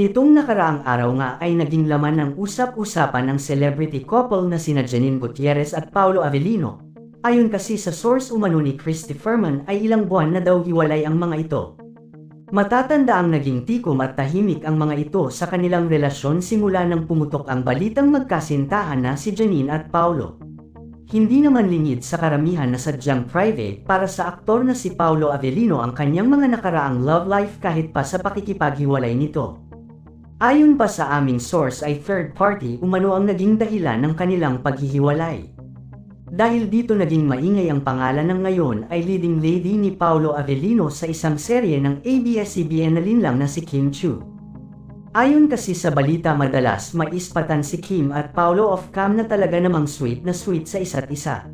Nitong nakaraang araw nga ay naging laman ng usap-usapan ng celebrity couple na sina Janine Gutierrez at Paolo Avellino. Ayon kasi sa source umano ni Christy Furman ay ilang buwan na daw hiwalay ang mga ito. Matatanda ang naging tikom at tahimik ang mga ito sa kanilang relasyon simula nang pumutok ang balitang magkasintahan na si Janine at Paolo. Hindi naman lingid sa karamihan na sadyang private para sa aktor na si Paolo Avellino ang kanyang mga nakaraang love life kahit pa sa pakikipaghiwalay nito. Ayon pa sa aming source ay third party umano ang naging dahilan ng kanilang paghihiwalay. Dahil dito naging maingay ang pangalan ng ngayon ay leading lady ni Paolo Avellino sa isang serye ng ABS-CBN na linlang na si Kim Chu. Ayon kasi sa balita madalas maispatan si Kim at Paolo off cam na talaga namang sweet na sweet sa isa't isa.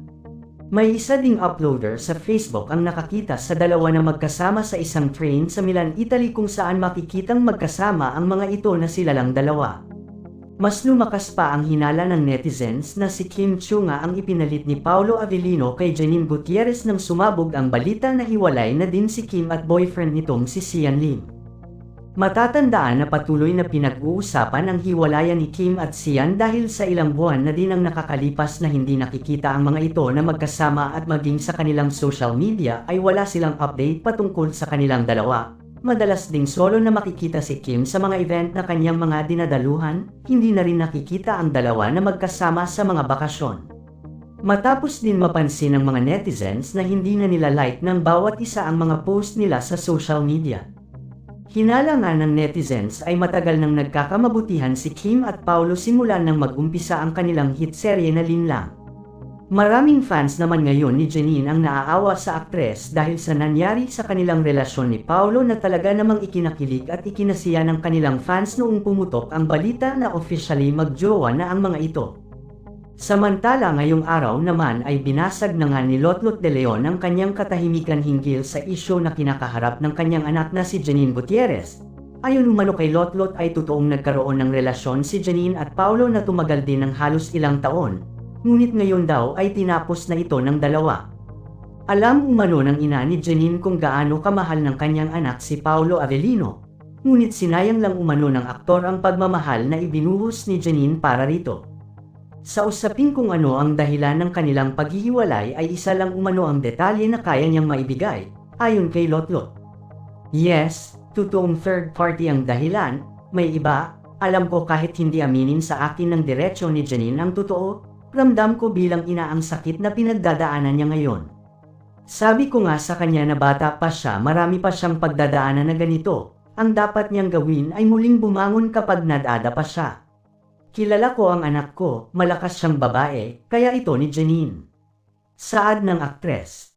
May isa ding uploader sa Facebook ang nakakita sa dalawa na magkasama sa isang train sa Milan, Italy kung saan makikitang magkasama ang mga ito na sila lang dalawa. Mas lumakas pa ang hinala ng netizens na si Kim Chu nga ang ipinalit ni Paolo Avellino kay Janine Gutierrez nang sumabog ang balita na hiwalay na din si Kim at boyfriend nitong si Sian Lim. Matatandaan na patuloy na pinag-uusapan ang hiwalayan ni Kim at Sian dahil sa ilang buwan na din ang nakakalipas na hindi nakikita ang mga ito na magkasama at maging sa kanilang social media ay wala silang update patungkol sa kanilang dalawa. Madalas ding solo na makikita si Kim sa mga event na kanyang mga dinadaluhan, hindi na rin nakikita ang dalawa na magkasama sa mga bakasyon. Matapos din mapansin ng mga netizens na hindi na nila like ng bawat isa ang mga post nila sa social media. Hinala nga ng netizens ay matagal nang nagkakamabutihan si Kim at Paolo simula nang mag-umpisa ang kanilang hit serye na Linlang. Maraming fans naman ngayon ni Janine ang naaawa sa aktres dahil sa nangyari sa kanilang relasyon ni Paolo na talaga namang ikinakilig at ikinasiya ng kanilang fans noong pumutok ang balita na officially magjowa na ang mga ito. Samantala ngayong araw naman ay binasag na nga ni Lotlot de Leon ang kanyang katahimikan hinggil sa isyo na kinakaharap ng kanyang anak na si Janine Gutierrez. Ayon umano kay Lotlot ay totoong nagkaroon ng relasyon si Janine at Paulo na tumagal din ng halos ilang taon. Ngunit ngayon daw ay tinapos na ito ng dalawa. Alam umano ng ina ni Janine kung gaano kamahal ng kanyang anak si Paulo Avellino. Ngunit sinayang lang umano ng aktor ang pagmamahal na ibinuhos ni Janine para rito. Sa usapin kung ano ang dahilan ng kanilang paghihiwalay ay isa lang umano ang detalye na kaya niyang maibigay, ayon kay Lotlot. Yes, totoong third party ang dahilan, may iba, alam ko kahit hindi aminin sa akin ng diretsyo ni Janine ang totoo, ramdam ko bilang ina ang sakit na pinagdadaanan niya ngayon. Sabi ko nga sa kanya na bata pa siya marami pa siyang pagdadaanan na ganito, ang dapat niyang gawin ay muling bumangon kapag nadada pa siya. Kilala ko ang anak ko, malakas siyang babae, kaya ito ni Janine. Saad ng aktres.